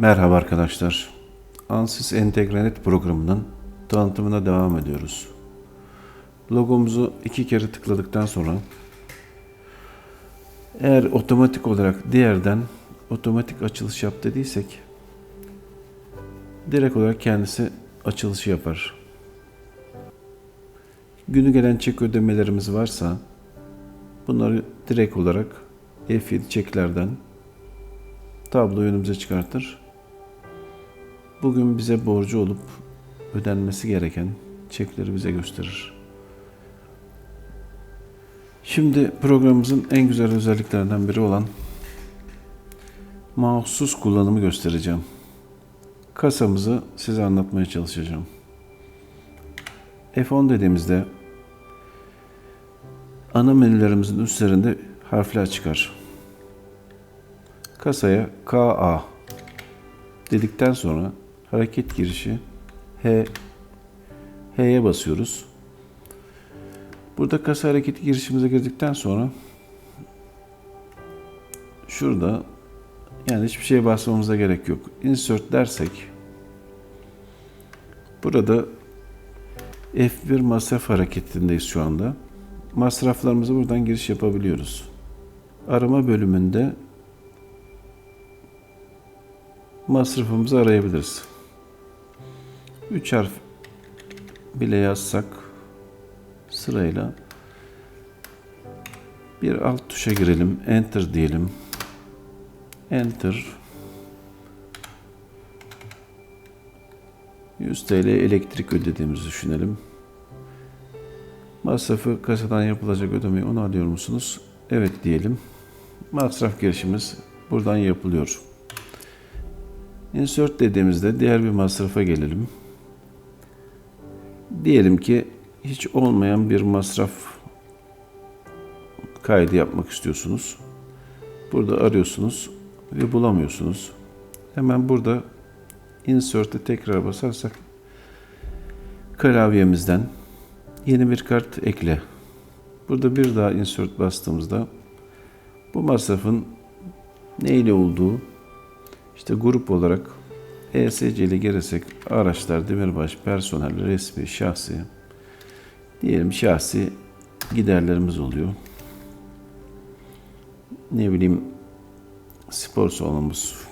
Merhaba arkadaşlar. Ansys Entegranet programının tanıtımına devam ediyoruz. Logomuzu iki kere tıkladıktan sonra eğer otomatik olarak diğerden otomatik açılış yap dediysek direkt olarak kendisi açılışı yapar. Günü gelen çek ödemelerimiz varsa bunları direkt olarak F7 çeklerden tablo önümüze çıkartır. Bugün bize borcu olup ödenmesi gereken çekleri bize gösterir. Şimdi programımızın en güzel özelliklerinden biri olan mouse'suz kullanımı göstereceğim. Kasamızı size anlatmaya çalışacağım. F10 dediğimizde ana menülerimizin üstlerinde harfler çıkar. Kasaya KA dedikten sonra hareket girişi H H'ye basıyoruz. Burada kasa hareketi girişimize girdikten sonra şurada yani hiçbir şeye basmamıza gerek yok. Insert dersek burada F1 masraf hareketindeyiz şu anda. Masraflarımızı buradan giriş yapabiliyoruz. Arama bölümünde masrafımızı arayabiliriz. 3 harf bile yazsak sırayla bir alt tuşa girelim. Enter diyelim. Enter 100 TL elektrik ödediğimizi düşünelim. Masrafı kasadan yapılacak ödemeyi onu alıyor musunuz? Evet diyelim. Masraf girişimiz buradan yapılıyor. Insert dediğimizde diğer bir masrafa gelelim. Diyelim ki hiç olmayan bir masraf kaydı yapmak istiyorsunuz. Burada arıyorsunuz ve bulamıyorsunuz. Hemen burada Insert'e tekrar basarsak klavyemizden yeni bir kart ekle. Burada bir daha Insert bastığımızda bu masrafın ne ile olduğu işte grup olarak ESC ile giresek araçlar, demirbaş, personel, resmi, şahsi diyelim şahsi giderlerimiz oluyor. Ne bileyim spor salonumuz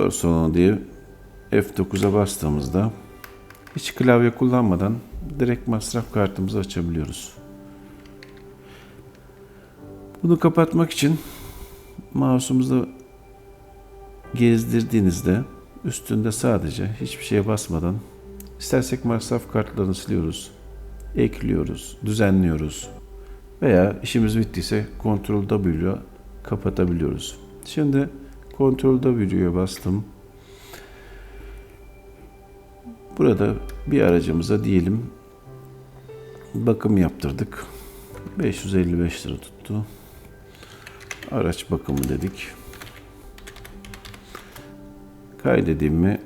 spor salonu diye F9'a bastığımızda hiç klavye kullanmadan direkt masraf kartımızı açabiliyoruz. Bunu kapatmak için mouse'umuzu gezdirdiğinizde üstünde sadece hiçbir şeye basmadan istersek masraf kartlarını siliyoruz, ekliyoruz, düzenliyoruz veya işimiz bittiyse Ctrl W ile kapatabiliyoruz. Şimdi Ctrl W'ye bastım. Burada bir aracımıza diyelim bakım yaptırdık. 555 lira tuttu. Araç bakımı dedik. Kaydedeyim mi?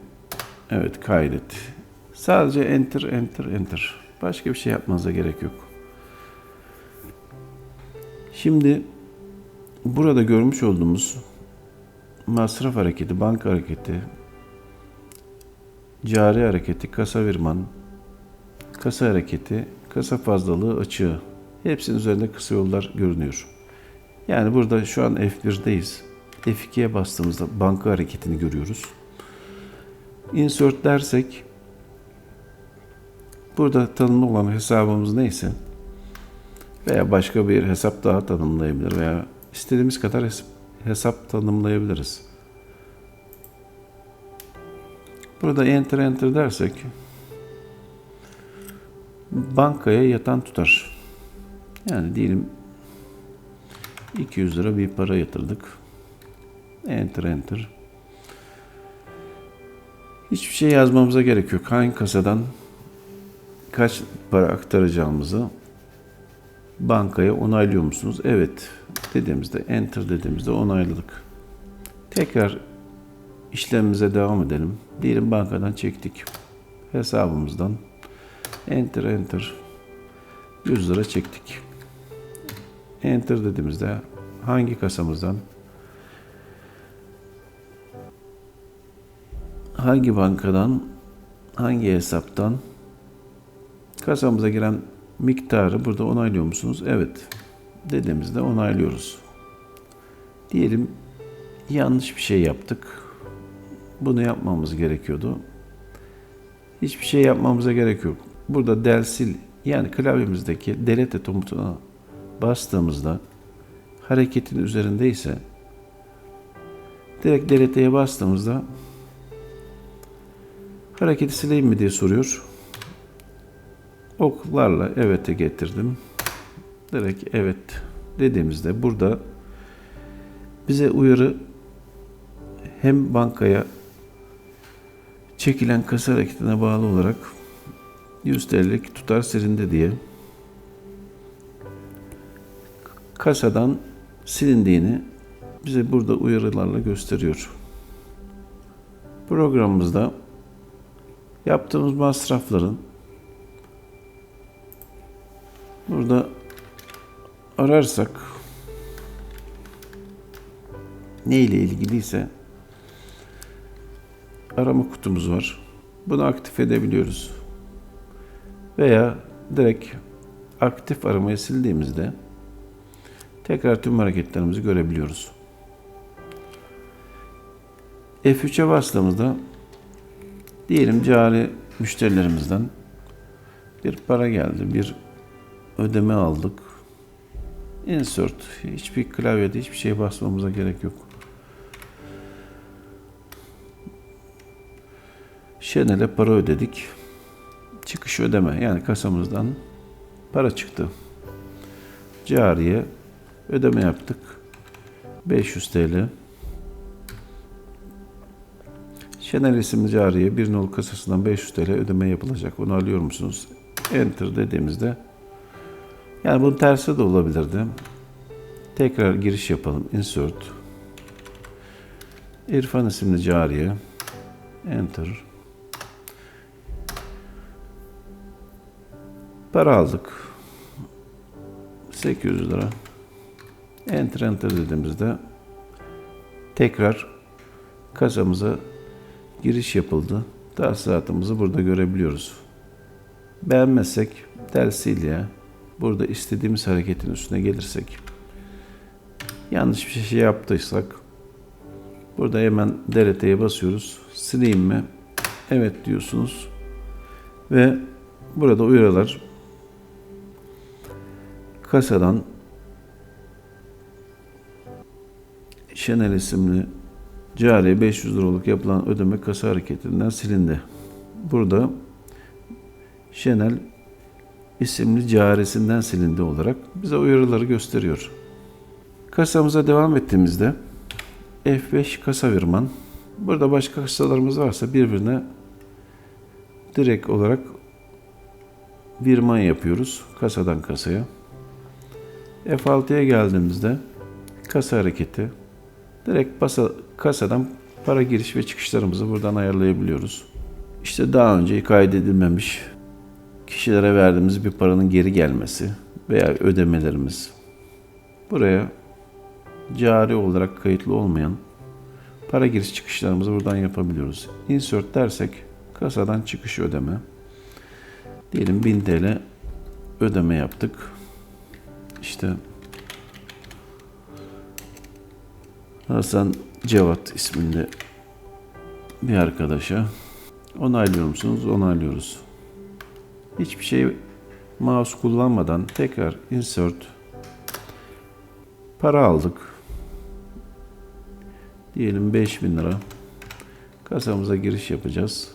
Evet kaydet. Sadece enter enter enter. Başka bir şey yapmanıza gerek yok. Şimdi burada görmüş olduğumuz masraf hareketi, banka hareketi, cari hareketi, kasa virman, kasa hareketi, kasa fazlalığı açığı. Hepsinin üzerinde kısa yollar görünüyor. Yani burada şu an F1'deyiz. F2'ye bastığımızda banka hareketini görüyoruz. Insert dersek burada tanımlı olan hesabımız neyse veya başka bir hesap daha tanımlayabilir veya istediğimiz kadar hesap tanımlayabiliriz. Burada enter enter dersek bankaya yatan tutar. Yani diyelim 200 lira bir para yatırdık. Enter enter. Hiçbir şey yazmamıza gerek yok. Hangi kasadan kaç para aktaracağımızı bankaya onaylıyor musunuz? Evet dediğimizde enter dediğimizde onayladık. Tekrar işlemimize devam edelim. Diyelim bankadan çektik. Hesabımızdan enter enter 100 lira çektik. Enter dediğimizde hangi kasamızdan hangi bankadan hangi hesaptan kasamıza giren miktarı burada onaylıyor musunuz? Evet. Dediğimizde onaylıyoruz. Diyelim yanlış bir şey yaptık. Bunu yapmamız gerekiyordu. Hiçbir şey yapmamıza gerek yok. Burada del sil yani klavyemizdeki delete komutuna bastığımızda hareketin üzerindeyse direkt delete'ye bastığımızda hareketi sileyim mi diye soruyor. Oklarla evet'e getirdim. Direkt evet dediğimizde burada bize uyarı hem bankaya çekilen kasa hareketine bağlı olarak 100 TL'lik tutar silindi diye kasadan silindiğini bize burada uyarılarla gösteriyor. Programımızda yaptığımız masrafların burada ararsak ne ile ilgiliyse arama kutumuz var. Bunu aktif edebiliyoruz. Veya direkt aktif aramayı sildiğimizde tekrar tüm hareketlerimizi görebiliyoruz. F3'e bastığımızda diyelim cari müşterilerimizden bir para geldi, bir ödeme aldık. Insert. Hiçbir klavyede hiçbir şey basmamıza gerek yok. Şenel'e para ödedik. Çıkış ödeme yani kasamızdan para çıktı. Cariye ödeme yaptık. 500 TL. Şenel isimli cariye bir nol kasasından 500 TL ödeme yapılacak. Onu alıyor musunuz? Enter dediğimizde yani bunun tersi de olabilirdi. Tekrar giriş yapalım. Insert. İrfan isimli cariye. Enter. Para aldık. 800 lira. Enter enter dediğimizde tekrar kasamıza giriş yapıldı. Tahsilatımızı burada görebiliyoruz. Beğenmezsek dersiyle burada istediğimiz hareketin üstüne gelirsek yanlış bir şey yaptıysak burada hemen delete'ye basıyoruz. Sileyim mi? Evet diyorsunuz. Ve burada uyarılar kasadan Chanel isimli cari 500 liralık yapılan ödeme kasa hareketinden silindi. Burada Chanel isimli carisinden silindi olarak bize uyarıları gösteriyor. Kasamıza devam ettiğimizde F5 kasa virman. Burada başka kasalarımız varsa birbirine direkt olarak virman yapıyoruz kasadan kasaya. F6'ya geldiğimizde kasa hareketi direkt basa, kasadan para giriş ve çıkışlarımızı buradan ayarlayabiliyoruz. İşte daha önce kaydedilmemiş kişilere verdiğimiz bir paranın geri gelmesi veya ödemelerimiz. Buraya cari olarak kayıtlı olmayan para giriş çıkışlarımızı buradan yapabiliyoruz. Insert dersek kasadan çıkış ödeme. Diyelim 1000 TL ödeme yaptık. İşte Hasan Cevat isminde bir arkadaşa onaylıyor musunuz? Onaylıyoruz. Hiçbir şey mouse kullanmadan tekrar insert para aldık. Diyelim 5000 lira. Kasamıza giriş yapacağız.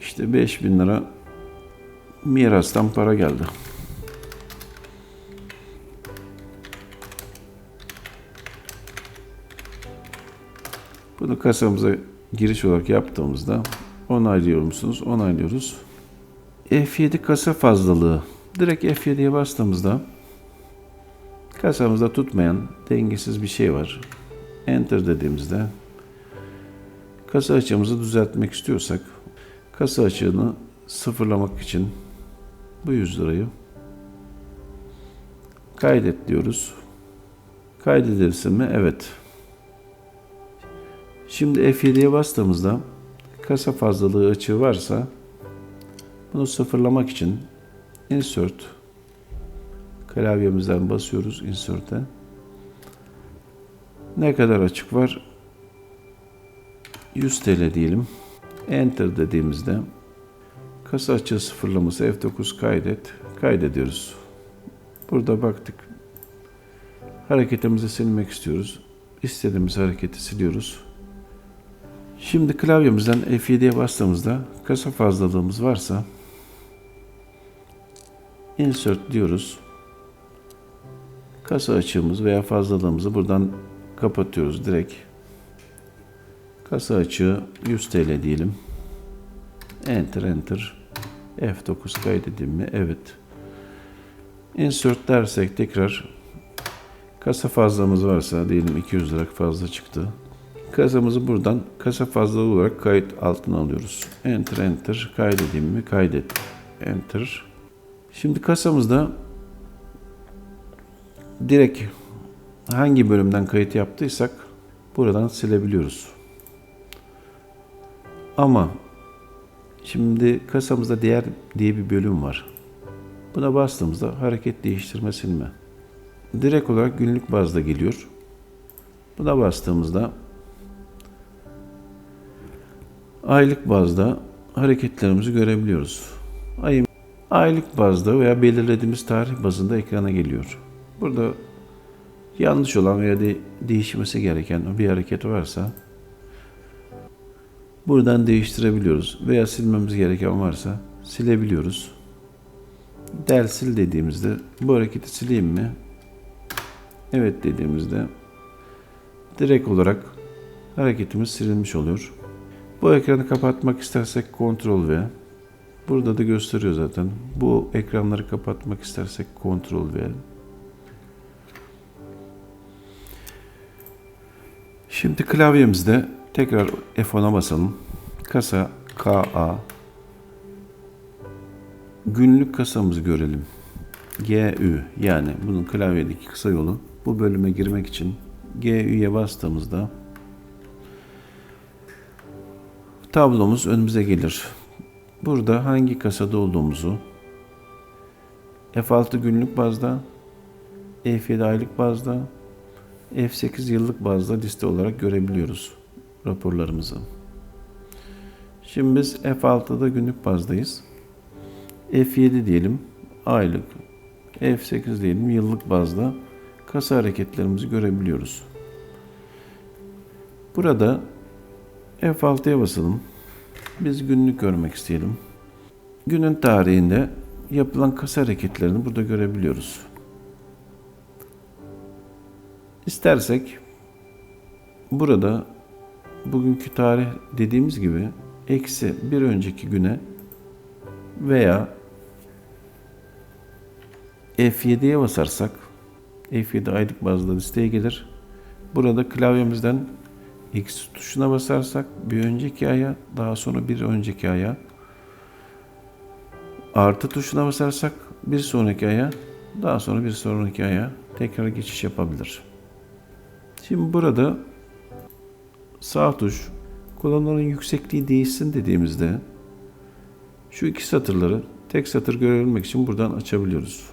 İşte 5000 lira mirastan para geldi. Bunu kasamıza giriş olarak yaptığımızda onaylıyor musunuz? Onaylıyoruz. F7 kasa fazlalığı. Direkt F7'ye bastığımızda kasamızda tutmayan dengesiz bir şey var. Enter dediğimizde kasa açığımızı düzeltmek istiyorsak kasa açığını sıfırlamak için bu 100 lirayı Kaydet diyoruz. Kaydedilsin mi? Evet. Şimdi F7'ye bastığımızda kasa fazlalığı açığı varsa bunu sıfırlamak için insert klavyemizden basıyoruz insert'e. Ne kadar açık var? 100 TL diyelim. Enter dediğimizde kasa açığı sıfırlaması F9 kaydet. Kaydediyoruz. Burada baktık. Hareketimizi silmek istiyoruz. İstediğimiz hareketi siliyoruz. Şimdi klavyemizden F7'ye bastığımızda kasa fazlalığımız varsa insert diyoruz. Kasa açığımız veya fazlalığımızı buradan kapatıyoruz direkt. Kasa açığı 100 TL diyelim. Enter enter. F9 kaydedeyim mi? Evet. Insert dersek tekrar kasa fazlamız varsa diyelim 200 lira fazla çıktı. Kasamızı buradan kasa fazlalığı olarak kayıt altına alıyoruz. Enter enter kaydedeyim mi? Kaydet. Enter. Şimdi kasamızda direkt hangi bölümden kayıt yaptıysak buradan silebiliyoruz. Ama şimdi kasamızda değer diye bir bölüm var. Buna bastığımızda hareket değiştirme silme. Direkt olarak günlük bazda geliyor. Buna bastığımızda aylık bazda hareketlerimizi görebiliyoruz. Ayın aylık bazda veya belirlediğimiz tarih bazında ekrana geliyor. Burada yanlış olan veya de değişmesi gereken bir hareket varsa buradan değiştirebiliyoruz veya silmemiz gereken varsa silebiliyoruz. Del sil dediğimizde bu hareketi sileyim mi? Evet dediğimizde direkt olarak hareketimiz silinmiş oluyor. Bu ekranı kapatmak istersek Ctrl V. Burada da gösteriyor zaten. Bu ekranları kapatmak istersek Ctrl V. Şimdi klavyemizde tekrar F10'a basalım. Kasa KA günlük kasamızı görelim. GÜ yani bunun klavyedeki kısa yolu bu bölüme girmek için GÜ'ye bastığımızda tablomuz önümüze gelir. Burada hangi kasada olduğumuzu F6 günlük bazda, F7 aylık bazda, F8 yıllık bazda liste olarak görebiliyoruz raporlarımızı. Şimdi biz F6'da günlük bazdayız. F7 diyelim aylık, F8 diyelim yıllık bazda kasa hareketlerimizi görebiliyoruz. Burada F6'ya basalım. Biz günlük görmek isteyelim. Günün tarihinde yapılan kasa hareketlerini burada görebiliyoruz. İstersek burada bugünkü tarih dediğimiz gibi eksi bir önceki güne veya F7'ye basarsak F7 aylık bazda listeye gelir. Burada klavyemizden X tuşuna basarsak bir önceki aya daha sonra bir önceki aya artı tuşuna basarsak bir sonraki aya daha sonra bir sonraki aya tekrar geçiş yapabilir. Şimdi burada sağ tuş kullanılan yüksekliği değişsin dediğimizde şu iki satırları tek satır görebilmek için buradan açabiliyoruz.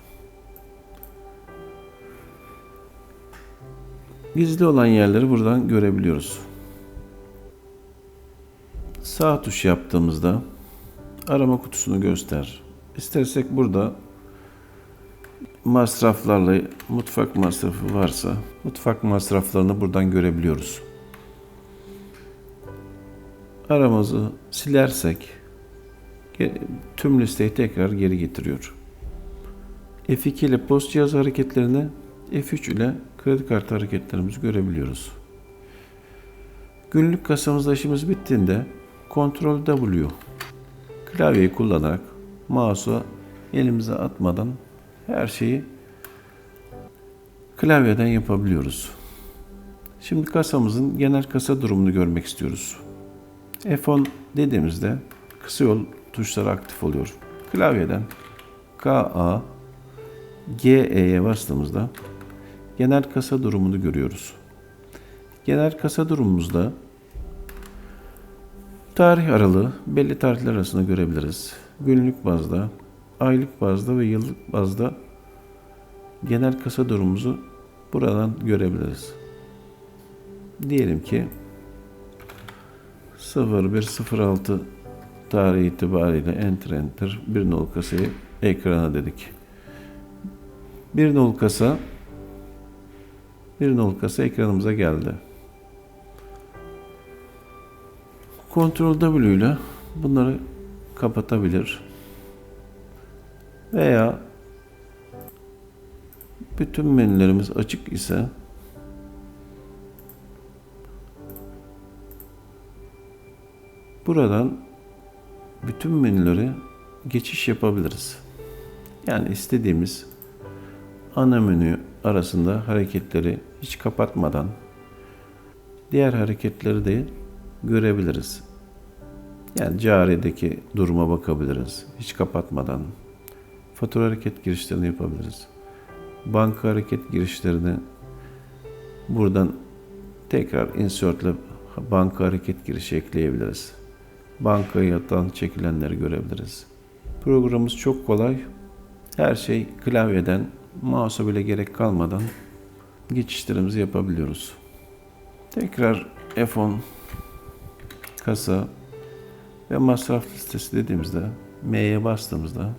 Gizli olan yerleri buradan görebiliyoruz. Sağ tuş yaptığımızda arama kutusunu göster. İstersek burada masraflarla mutfak masrafı varsa mutfak masraflarını buradan görebiliyoruz. Aramızı silersek tüm listeyi tekrar geri getiriyor. F2 ile post cihaz hareketlerini F3 ile kredi kartı hareketlerimizi görebiliyoruz. Günlük kasamızda işimiz bittiğinde Ctrl W klavyeyi kullanarak mouse'u elimize atmadan her şeyi klavyeden yapabiliyoruz. Şimdi kasamızın genel kasa durumunu görmek istiyoruz. F10 dediğimizde kısa yol tuşları aktif oluyor. Klavyeden KA GE'ye bastığımızda genel kasa durumunu görüyoruz. Genel kasa durumumuzda tarih aralığı belli tarihler arasında görebiliriz. Günlük bazda, aylık bazda ve yıllık bazda genel kasa durumumuzu buradan görebiliriz. Diyelim ki 0106 tarihi itibariyle enter enter bir nol kasayı ekrana dedik. Bir nol kasa bir nol kasa ekranımıza geldi. Ctrl W ile bunları kapatabilir. Veya bütün menülerimiz açık ise buradan bütün menüleri geçiş yapabiliriz. Yani istediğimiz ana menü arasında hareketleri hiç kapatmadan diğer hareketleri de görebiliriz. Yani carideki duruma bakabiliriz. Hiç kapatmadan. Fatura hareket girişlerini yapabiliriz. Banka hareket girişlerini buradan tekrar insert ile banka hareket girişi ekleyebiliriz. Bankaya yatan çekilenleri görebiliriz. Programımız çok kolay. Her şey klavyeden, mouse'a bile gerek kalmadan geçişlerimizi yapabiliyoruz. Tekrar F10 kasa ve masraf listesi dediğimizde M'ye bastığımızda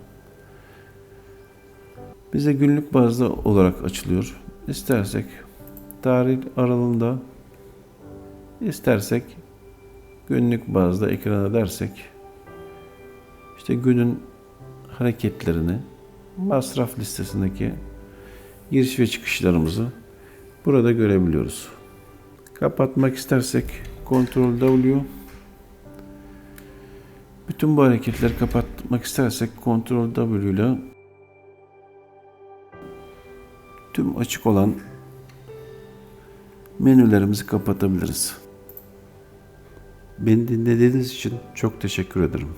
bize günlük bazda olarak açılıyor. İstersek tarih aralığında istersek günlük bazda ekrana dersek işte günün hareketlerini masraf listesindeki giriş ve çıkışlarımızı burada görebiliyoruz. Kapatmak istersek Ctrl W bütün bu hareketleri kapatmak istersek Ctrl W ile tüm açık olan menülerimizi kapatabiliriz. Beni dinlediğiniz için çok teşekkür ederim.